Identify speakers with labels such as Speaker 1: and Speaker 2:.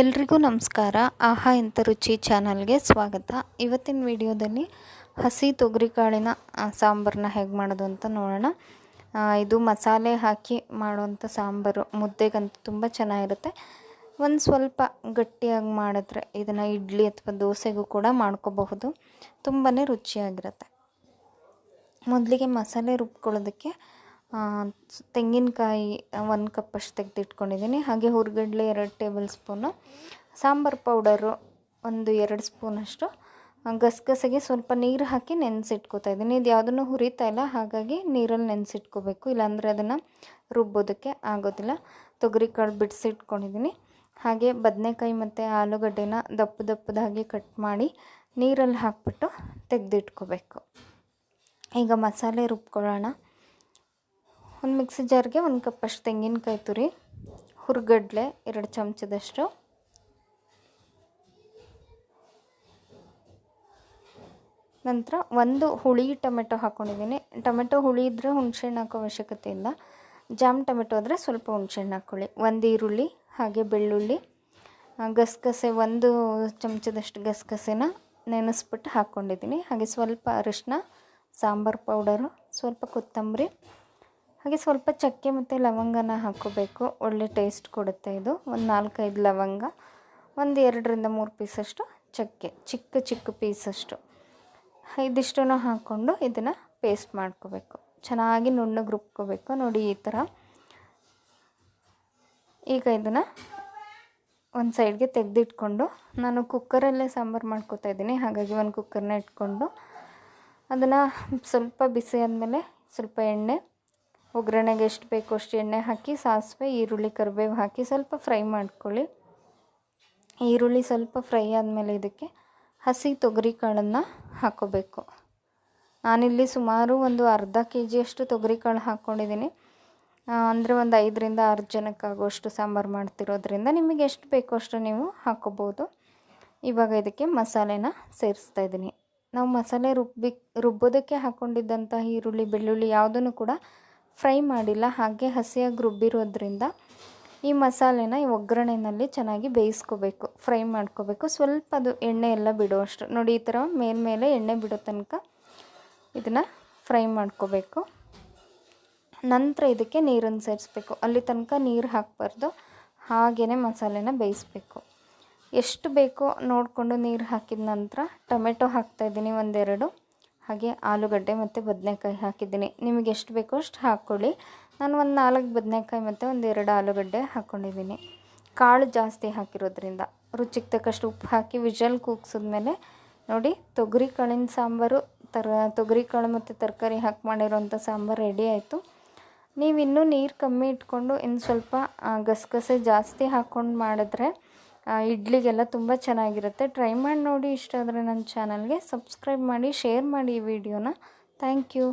Speaker 1: ಎಲ್ರಿಗೂ ನಮಸ್ಕಾರ. ಆಹಾ ಇಂಥ ರುಚಿ ಚಾನಲ್ಗೆ ಸ್ವಾಗತ. ಇವತ್ತಿನ ವಿಡಿಯೋದಲ್ಲಿ ಹಸಿ ತೊಗರಿಕಾಳಿನ ಸಾಂಬಾರನ್ನ ಹೇಗೆ ಮಾಡೋದು ಅಂತ ನೋಡೋಣ. ಇದು ಮಸಾಲೆ ಹಾಕಿ ಮಾಡುವಂಥ ಸಾಂಬಾರು. ಮುದ್ದೆಗಂತೂ ತುಂಬ ಚೆನ್ನಾಗಿರುತ್ತೆ. ಒಂದು ಸ್ವಲ್ಪ ಗಟ್ಟಿಯಾಗಿ ಮಾಡಿದ್ರೆ ಇದನ್ನು ಇಡ್ಲಿ ಅಥವಾ ದೋಸೆಗೂ ಕೂಡ ಮಾಡ್ಕೋಬಹುದು. ತುಂಬಾ ರುಚಿಯಾಗಿರುತ್ತೆ. ಮೊದಲಿಗೆ ಮಸಾಲೆ ರುಬ್ಕೊಳ್ಳೋದಕ್ಕೆ ತೆಂಗಿನಕಾಯಿ ಒಂದು ಕಪ್ಪಷ್ಟು ತೆಗೆದಿಟ್ಕೊಂಡಿದ್ದೀನಿ ಹಾಗೆ ಹುರ್ಗಡ್ಲೆ ಎರಡು ಟೇಬಲ್ ಸ್ಪೂನು ಸಾಂಬಾರು ಪೌಡರು ಒಂದು ಎರಡು ಸ್ಪೂನಷ್ಟು ಗಸಗಸೆಗೆ ಸ್ವಲ್ಪ ನೀರು ಹಾಕಿ ನೆನೆಸಿಟ್ಕೋತಾ ಇದ್ದೀನಿ ಇದು ಯಾವುದನ್ನು ಹುರಿತಾ ಇಲ್ಲ, ಹಾಗಾಗಿ ನೀರಲ್ಲಿ ನೆನೆಸಿಟ್ಕೋಬೇಕು. ಇಲ್ಲಾಂದರೆ ಅದನ್ನು ರುಬ್ಬೋದಕ್ಕೆ ಆಗೋದಿಲ್ಲ. ತೊಗರಿ ಕಾಳು ಬಿಡಿಸಿಟ್ಕೊಂಡಿದ್ದೀನಿ ಹಾಗೆ ಬದನೆಕಾಯಿ ಮತ್ತು ಆಲೂಗಡ್ಡೆನ ದಪ್ಪ ದಪ್ಪದಾಗಿ ಕಟ್ ಮಾಡಿ ನೀರಲ್ಲಿ ಹಾಕ್ಬಿಟ್ಟು ತೆಗೆದಿಟ್ಕೋಬೇಕು. ಈಗ ಮಸಾಲೆ ರುಬ್ಕೊಳ್ಳೋಣ. ಒಂದು ಮಿಕ್ಸಿ ಜಾರ್ಗೆ ಒಂದು ಕಪ್ಪಷ್ಟು ತೆಂಗಿನಕಾಯಿ ತುರಿ, ಹುರ್ಗಡ್ಲೆ, ಎರಡು ಚಮಚದಷ್ಟು. ನಂತರ ಒಂದು ಹುಳಿ ಟೊಮೆಟೊ ಹಾಕ್ಕೊಂಡಿದ್ದೀನಿ ಟೊಮೆಟೊ ಹುಳಿ ಇದ್ದರೆ ಹುಣಸೆಹಣ್ಣು ಹಾಕೋ ಅವಶ್ಯಕತೆ ಇಲ್ಲ. ಜಾಮ್ ಟೊಮೆಟೊ ಆದರೆ ಸ್ವಲ್ಪ ಹುಣಸೆಹಣ್ಣು ಹಾಕ್ಕೊಳ್ಳಿ ಒಂದು ಈರುಳ್ಳಿ, ಹಾಗೆ ಬೆಳ್ಳುಳ್ಳಿ ಗಸಗಸೆ, ಒಂದು ಚಮಚದಷ್ಟು ಗಸಗಸೆನ ನೆನೆಸ್ಬಿಟ್ಟು ಹಾಕ್ಕೊಂಡಿದ್ದೀನಿ ಹಾಗೆ ಸ್ವಲ್ಪ ಅರಿಶಿನ ಸಾಂಬಾರು ಪೌಡರು, ಸ್ವಲ್ಪ ಕೊತ್ತಂಬರಿ ಹಾಗೆ ಸ್ವಲ್ಪ ಚಕ್ಕೆ ಮತ್ತು ಲವಂಗನ ಹಾಕೋಬೇಕು. ಒಳ್ಳೆ ಟೇಸ್ಟ್ ಕೊಡುತ್ತೆ ಇದು. ಒಂದು ನಾಲ್ಕೈದು ಲವಂಗ, ಒಂದು ಎರಡರಿಂದ ಮೂರು ಪೀಸಷ್ಟು ಚಕ್ಕೆ, ಚಿಕ್ಕ ಚಿಕ್ಕ ಪೀಸಷ್ಟು. ಇದಿಷ್ಟನ್ನು ಹಾಕ್ಕೊಂಡು ಇದನ್ನು ಪೇಸ್ಟ್ ಮಾಡ್ಕೋಬೇಕು. ಚೆನ್ನಾಗಿ ನುಣ್ಣಗೆ ರುಬ್ಕೋಬೇಕು. ನೋಡಿ ಈ ಥರ ಈಗ ಇದನ್ನು ಒಂದು ಸೈಡ್ಗೆ ತೆಗೆದಿಟ್ಕೊಂಡು ನಾನು ಕುಕ್ಕರಲ್ಲೇ ಸಾಂಬಾರು ಮಾಡ್ಕೋತಾ ಇದ್ದೀನಿ. ಹಾಗಾಗಿ ಒಂದು ಕುಕ್ಕರ್ನ ಇಟ್ಕೊಂಡು ಅದನ್ನು ಸ್ವಲ್ಪ ಬಿಸಿ ಆದಮೇಲೆ ಸ್ವಲ್ಪ ಎಣ್ಣೆ ಒಗ್ಗರಣೆಗೆ ಎಷ್ಟು ಬೇಕು ಅಷ್ಟು ಎಣ್ಣೆ ಹಾಕಿ, ಸಾಸಿವೆ, ಈರುಳ್ಳಿ, ಕರಿಬೇವು ಹಾಕಿ ಸ್ವಲ್ಪ ಫ್ರೈ ಮಾಡ್ಕೊಳ್ಳಿ. ಈರುಳ್ಳಿ ಸ್ವಲ್ಪ ಫ್ರೈ ಆದಮೇಲೆ ಇದಕ್ಕೆ ಹಸಿ ತೊಗರಿ ಕಾಳನ್ನು ಹಾಕೋಬೇಕು. ನಾನಿಲ್ಲಿ ಸುಮಾರು ಒಂದು ಅರ್ಧ ಕೆ ಜಿಯಷ್ಟು ತೊಗರಿ ಕಾಳು ಹಾಕ್ಕೊಂಡಿದ್ದೀನಿ. ಅಂದರೆ ಒಂದು ಐದರಿಂದ ಆರು ಜನಕ್ಕಾಗುವಷ್ಟು ಸಾಂಬಾರು ಮಾಡ್ತಿರೋದ್ರಿಂದ ನಿಮಗೆ ಎಷ್ಟು ಬೇಕೋ ಅಷ್ಟು ನೀವು ಹಾಕ್ಕೋಬೋದು ಇವಾಗ ಇದಕ್ಕೆ ಮಸಾಲೆನ ಸೇರಿಸ್ತಾ ಇದ್ದೀನಿ. ನಾವು ಮಸಾಲೆ ರುಬ್ಬಿ, ರುಬ್ಬೋದಕ್ಕೆ ಹಾಕ್ಕೊಂಡಿದ್ದಂಥ ಈರುಳ್ಳಿ, ಬೆಳ್ಳುಳ್ಳಿ ಯಾವುದನ್ನು ಕೂಡ ಫ್ರೈ ಮಾಡಿಲ್ಲ, ಹಾಗೆ ಹಸಿಯಾಗಿ ರುಬ್ಬಿರೋದ್ರಿಂದ ಈ ಮಸಾಲೆನ ಈ ಒಗ್ಗರಣೆನಲ್ಲಿ ಚೆನ್ನಾಗಿ ಬೇಯಿಸ್ಕೋಬೇಕು, ಫ್ರೈ ಮಾಡ್ಕೋಬೇಕು. ಸ್ವಲ್ಪ ಅದು ಎಣ್ಣೆ ಎಲ್ಲ ಬಿಡುವಷ್ಟು. ನೋಡಿ, ಈ ಥರ ಮೇಲ್ಮೇಲೆ ಎಣ್ಣೆ ಬಿಡೋ ತನಕ ಇದನ್ನು ಫ್ರೈ ಮಾಡ್ಕೋಬೇಕು. ನಂತರ ಇದಕ್ಕೆ ನೀರನ್ನು ಸೇರಿಸ್ಬೇಕು. ಅಲ್ಲಿ ತನಕ ನೀರು ಹಾಕಬಾರ್ದು. ಹಾಗೆಯೇ ಮಸಾಲೆನ ಬೇಯಿಸ್ಬೇಕು. ಎಷ್ಟು ಬೇಕೋ ನೋಡಿಕೊಂಡು ನೀರು ಹಾಕಿದ ನಂತರ ಟೊಮೆಟೊ ಹಾಕ್ತಾಯಿದ್ದೀನಿ ಒಂದೆರಡು. ಹಾಗೆ ಆಲೂಗಡ್ಡೆ ಮತ್ತು ಬದನೆಕಾಯಿ ಹಾಕಿದ್ದೀನಿ. ನಿಮಗೆ ಎಷ್ಟು ಬೇಕೋ ಅಷ್ಟು ಹಾಕ್ಕೊಳ್ಳಿ. ನಾನು ಒಂದು ನಾಲ್ಕು ಬದನೆಕಾಯಿ ಮತ್ತು ಒಂದು ಎರಡು ಆಲೂಗಡ್ಡೆ ಹಾಕ್ಕೊಂಡಿದ್ದೀನಿ ಕಾಳು ಜಾಸ್ತಿ ಹಾಕಿರೋದ್ರಿಂದ. ರುಚಿಗೆ ತಕ್ಕಷ್ಟು ಉಪ್ಪು ಹಾಕಿ ವಿಜಲ್ ಕೂಗ್ಸಿದ್ಮೇಲೆ ನೋಡಿ, ತೊಗರಿ ಕಾಳಿನ ಸಾಂಬಾರು, ತರ ತೊಗರಿ ಕಾಳು ಮತ್ತು ತರಕಾರಿ ಹಾಕಿ ಮಾಡಿರೋಂಥ ಸಾಂಬಾರು ರೆಡಿ ಆಯಿತು. ನೀವು ಇನ್ನೂ ನೀರು ಕಮ್ಮಿ ಇಟ್ಕೊಂಡು ಇನ್ನು ಸ್ವಲ್ಪ ಗಸಗಸೆ ಜಾಸ್ತಿ ಹಾಕ್ಕೊಂಡು ಮಾಡಿದ್ರೆ ಇಡ್ಲಿಗೆಲ್ಲ ತುಂಬ ಚೆನ್ನಾಗಿರುತ್ತೆ. ಟ್ರೈ ಮಾಡಿ ನೋಡಿ ಇಷ್ಟ ಆದರೆ ನನ್ನ ಚಾನಲ್ಗೆ ಸಬ್ಸ್ಕ್ರೈಬ್ ಮಾಡಿ ಶೇರ್ ಮಾಡಿ ಈ ವಿಡಿಯೋನ ಥ್ಯಾಂಕ್ ಯು